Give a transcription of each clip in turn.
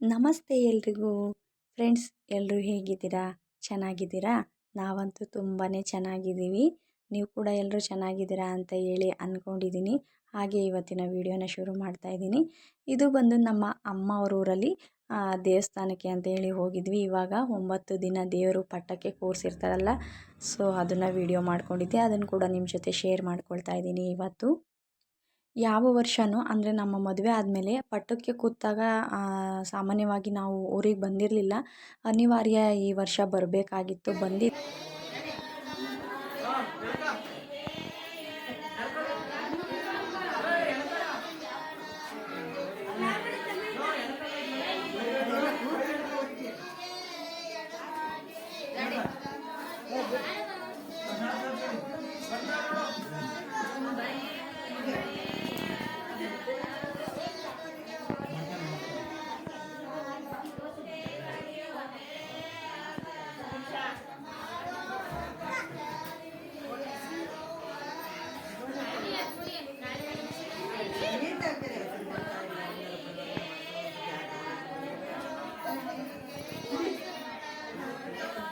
ನಮಸ್ತೆ ಎಲ್ರಿಗೂ. ಫ್ರೆಂಡ್ಸ್ ಎಲ್ಲರೂ ಹೇಗಿದ್ದೀರಾ? ಚೆನ್ನಾಗಿದ್ದೀರಾ? ನಾವಂತೂ ತುಂಬಾ ಚೆನ್ನಾಗಿದ್ದೀವಿ. ನೀವು ಕೂಡ ಎಲ್ಲರೂ ಚೆನ್ನಾಗಿದ್ದೀರಾ ಅಂತ ಹೇಳಿ ಅಂದ್ಕೊಂಡಿದ್ದೀನಿ ಹಾಗೆ ಇವತ್ತಿನ ವಿಡಿಯೋನ ಶುರು ಮಾಡ್ತಾ ಇದ್ದೀನಿ. ಇದು ಬಂದು ನಮ್ಮ ಅಮ್ಮ ಅವ್ರ ಊರಲ್ಲಿ ದೇವಸ್ಥಾನಕ್ಕೆ ಅಂತ ಹೇಳಿ ಹೋಗಿದ್ವಿ. ಇವಾಗ ಒಂಬತ್ತು ದಿನ ದೇವರು ಪಟ್ಟಕ್ಕೆ ಕೂರಿಸಿರ್ತಾರಲ್ಲ, ಸೊ ಅದನ್ನು ವಿಡಿಯೋ ಮಾಡ್ಕೊಂಡಿದ್ದೆ. ಅದನ್ನು ಕೂಡ ನಿಮ್ಮ ಜೊತೆ ಶೇರ್ ಮಾಡ್ಕೊಳ್ತಾ ಇದ್ದೀನಿ ಇವತ್ತು. ಯಾವ ವರ್ಷವೂ ಅಂದರೆ ನಮ್ಮ ಮದುವೆ ಆದಮೇಲೆ ಪಟ್ಟಕ್ಕೆ ಕೂತಾಗ ಸಾಮಾನ್ಯವಾಗಿ ನಾವು ಊರಿಗೆ ಬಂದಿರಲಿಲ್ಲ. ಅನಿವಾರ್ಯ ಈ ವರ್ಷ ಬರಬೇಕಾಗಿತ್ತು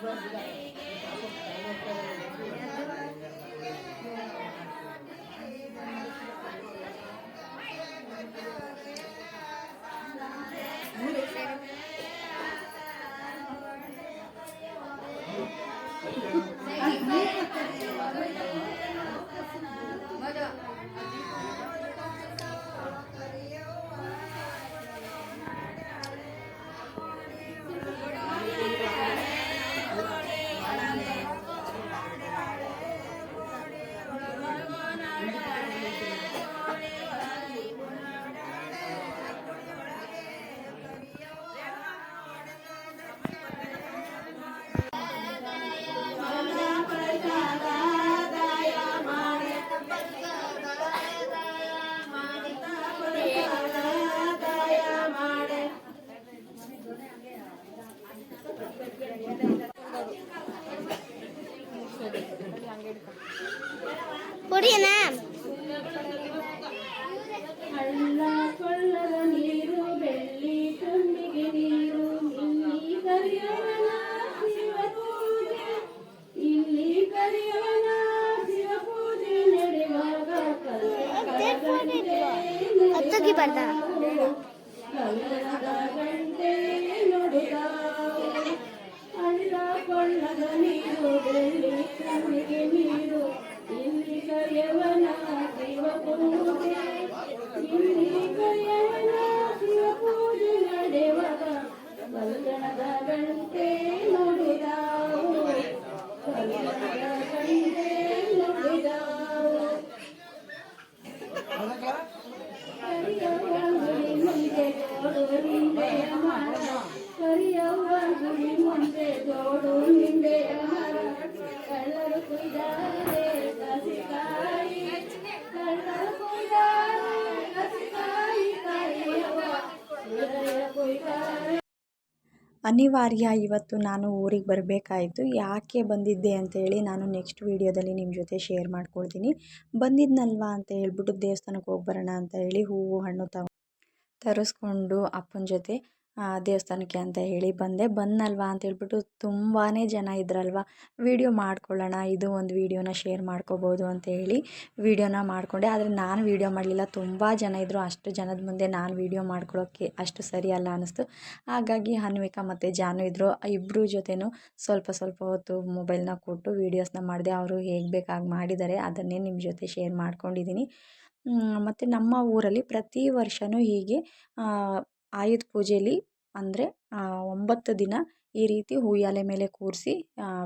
Thank you. 말다. ಅನಿವಾರ್ಯ, ಇವತ್ತು ನಾನು ಊರಿಗೆ ಬರಬೇಕಾಯಿತು. ಯಾಕೆ ಬಂದಿದ್ದೆ ಅಂತೇಳಿ ನಾನು ನೆಕ್ಸ್ಟ್ ವೀಡಿಯೋದಲ್ಲಿ ನಿಮ್ಮ ಜೊತೆ ಶೇರ್ ಮಾಡ್ಕೊಳ್ತೀನಿ. ಬಂದಿದ್ನಲ್ವಾ ಅಂತ ಹೇಳ್ಬಿಟ್ಟು ದೇವಸ್ಥಾನಕ್ಕೆ ಹೋಗಿ ಬರೋಣ ಅಂತ ಹೇಳಿ ಹೂವು, ಹಣ್ಣು ತಗೊ ತರಿಸ್ಕೊಂಡು ಅಪ್ಪನ ಜೊತೆ ದೇವಸ್ಥಾನಕ್ಕೆ ಅಂತ ಹೇಳಿ ಬಂದೆ. ಬಂದಲ್ವಾ ಅಂತ ಹೇಳ್ಬಿಟ್ಟು ತುಂಬಾ ಜನ ಇದ್ರಲ್ವ? ವೀಡಿಯೋ ಮಾಡ್ಕೊಳ್ಳೋಣ, ಇದು ಒಂದು ವೀಡಿಯೋನ ಶೇರ್ ಮಾಡ್ಕೋಬೋದು ಅಂತ ಹೇಳಿ ವೀಡಿಯೋನ ಮಾಡಿಕೊಂಡೆ. ಆದರೆ ನಾನು ವೀಡಿಯೋ ಮಾಡಲಿಲ್ಲ. ತುಂಬ ಜನ ಇದ್ದರು ಅಷ್ಟು ಜನದ ಮುಂದೆ ನಾನು ವೀಡಿಯೋ ಮಾಡ್ಕೊಳ್ಳೋಕ್ಕೆ ಅಷ್ಟು ಸರಿಯಲ್ಲ ಅನ್ನಿಸ್ತು ಹಾಗಾಗಿ ಹನ್ವಿಕಾ ಮತ್ತು ಜಾನು ಇದ್ದರು ಇಬ್ಬರು ಜೊತೆನೂ ಸ್ವಲ್ಪ ಸ್ವಲ್ಪ ಹೊತ್ತು ಮೊಬೈಲ್ನ ಕೊಟ್ಟು ವೀಡಿಯೋಸ್ನ ಮಾಡಿದೆ. ಅವರು ಹೇಗೆ ಬೇಕಾಗಿ ಮಾಡಿದ್ದಾರೆ ಅದನ್ನೇ ನಿಮ್ಮ ಜೊತೆ ಶೇರ್ ಮಾಡ್ಕೊಂಡಿದ್ದೀನಿ ಮತ್ತು ನಮ್ಮ ಊರಲ್ಲಿ ಪ್ರತಿ ವರ್ಷವೂ ಹೀಗೆ ಆಯುಧ ಪೂಜೆಯಲ್ಲಿ ಅಂದರೆ ಒಂಬತ್ತು ದಿನ ಈ ರೀತಿ ಉಯ್ಯಾಲೆ ಮೇಲೆ ಕೂರಿಸಿ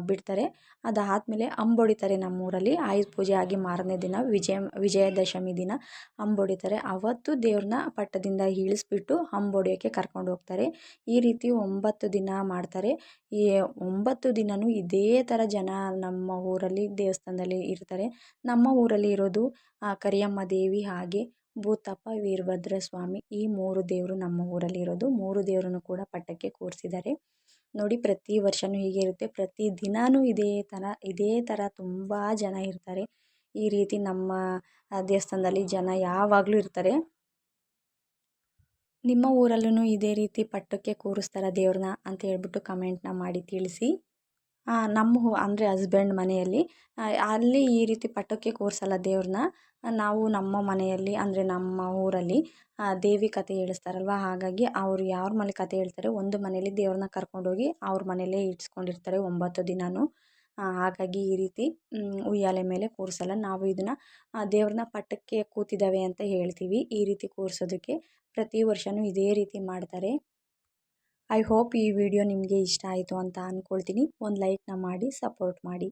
ಬಿಡ್ತಾರೆ. ಅದಾದಮೇಲೆ ಅಂಬೊಡಿತಾರೆ ನಮ್ಮೂರಲ್ಲಿ. ಆಯುಧ ಪೂಜೆ ಆಗಿ ಮಾರನೇ ದಿನ, ವಿಜಯ, ವಿಜಯದಶಮಿ ದಿನ ಅಂಬೊಡಿತಾರೆ. ಅವತ್ತು ದೇವ್ರನ್ನ ಪಟ್ಟದಿಂದ ಇಳಿಸ್ಬಿಟ್ಟು ಅಂಬೊಡಿಯೋಕ್ಕೆ ಕರ್ಕೊಂಡು ಹೋಗ್ತಾರೆ. ಈ ರೀತಿ ಒಂಬತ್ತು ದಿನ ಮಾಡ್ತಾರೆ. ಈ ಒಂಬತ್ತು ದಿನವೂ ಇದೇ ಥರ ಜನ ನಮ್ಮ ಊರಲ್ಲಿ ದೇವಸ್ಥಾನದಲ್ಲಿ ಇರ್ತಾರೆ. ನಮ್ಮ ಊರಲ್ಲಿ ಇರೋದು ಕರಿಯಮ್ಮ ದೇವಿ ಹಾಗೆ ಭೂತಪ್ಪ ವೀರಭದ್ರ ಸ್ವಾಮಿ ಈ ಮೂರು ದೇವರು ನಮ್ಮ ಊರಲ್ಲಿ ಇರೋದು ಮೂರು ದೇವರನ್ನು ಕೂಡ ಪಟ್ಟಕ್ಕೆ ಕೂರಿಸಿದ್ದಾರೆ. ನೋಡಿ, ಪ್ರತಿ ವರ್ಷವೂ ಹೀಗೆ ಇರುತ್ತೆ. ಪ್ರತಿ ದಿನಾನೂ ಇದೇ ಥರ ಇದೇ ಥರ ತುಂಬ ಜನ ಇರ್ತಾರೆ. ಈ ರೀತಿ ನಮ್ಮ ದೇವಸ್ಥಾನದಲ್ಲಿ ಜನ ಯಾವಾಗಲೂ ಇರ್ತಾರೆ. ನಿಮ್ಮ ಊರಲ್ಲೂ ಇದೇ ರೀತಿ ಪಟ್ಟಕ್ಕೆ ಕೂರಿಸ್ತಾರ ದೇವ್ರನ್ನ ಅಂತ ಹೇಳ್ಬಿಟ್ಟು ಕಮೆಂಟ್ನ ಮಾಡಿ ತಿಳಿಸಿ. ನಮ್ಮ ಅಂದರೆ ಹಸ್ಬೆಂಡ್ ಮನೆಯಲ್ಲಿ ಅಲ್ಲಿ ಈ ರೀತಿ ಪಟ್ಟಕ್ಕೆ ಕೂರಿಸಲ್ಲ ದೇವ್ರನ್ನ. ನಾವು ನಮ್ಮ ಮನೆಯಲ್ಲಿ, ಅಂದರೆ ನಮ್ಮ ಊರಲ್ಲಿ ದೇವಿ ಕಥೆ ಹೇಳಿಸ್ತಾರಲ್ವ? ಹಾಗಾಗಿ ಅವರು ಯಾರ ಮನೆ ಕಥೆ ಹೇಳ್ತಾರೆ, ಒಂದು ಮನೆಯಲ್ಲಿ ದೇವ್ರನ್ನ ಕರ್ಕೊಂಡೋಗಿ ಅವ್ರ ಮನೆಯಲ್ಲೇ ಇಡ್ಸ್ಕೊಂಡಿರ್ತಾರೆ ಒಂಬತ್ತು ದಿನವೂ ಹಾಗಾಗಿ ಈ ರೀತಿ ಉಯ್ಯಾಲೆ ಮೇಲೆ ಕೂರಿಸಲ್ಲ. ನಾವು ಇದನ್ನು ದೇವ್ರನ್ನ ಪಟ್ಟಕ್ಕೆ ಕೂತಿದ್ದಾವೆ ಅಂತ ಹೇಳ್ತೀವಿ ಈ ರೀತಿ ಕೂರಿಸೋದಕ್ಕೆ. ಪ್ರತಿ ವರ್ಷವೂ ಇದೇ ರೀತಿ ಮಾಡ್ತಾರೆ. ಐ ಹೋಪ್ ಈ ವಿಡಿಯೋ ನಿಮಗೆ ಇಷ್ಟ ಆಯಿತು ಅಂತ ಅಂದ್ಕೊಳ್ತೀನಿ ಒಂದು ಲೈಕ್ನ ಮಾಡಿ ಸಪೋರ್ಟ್ ಮಾಡಿ.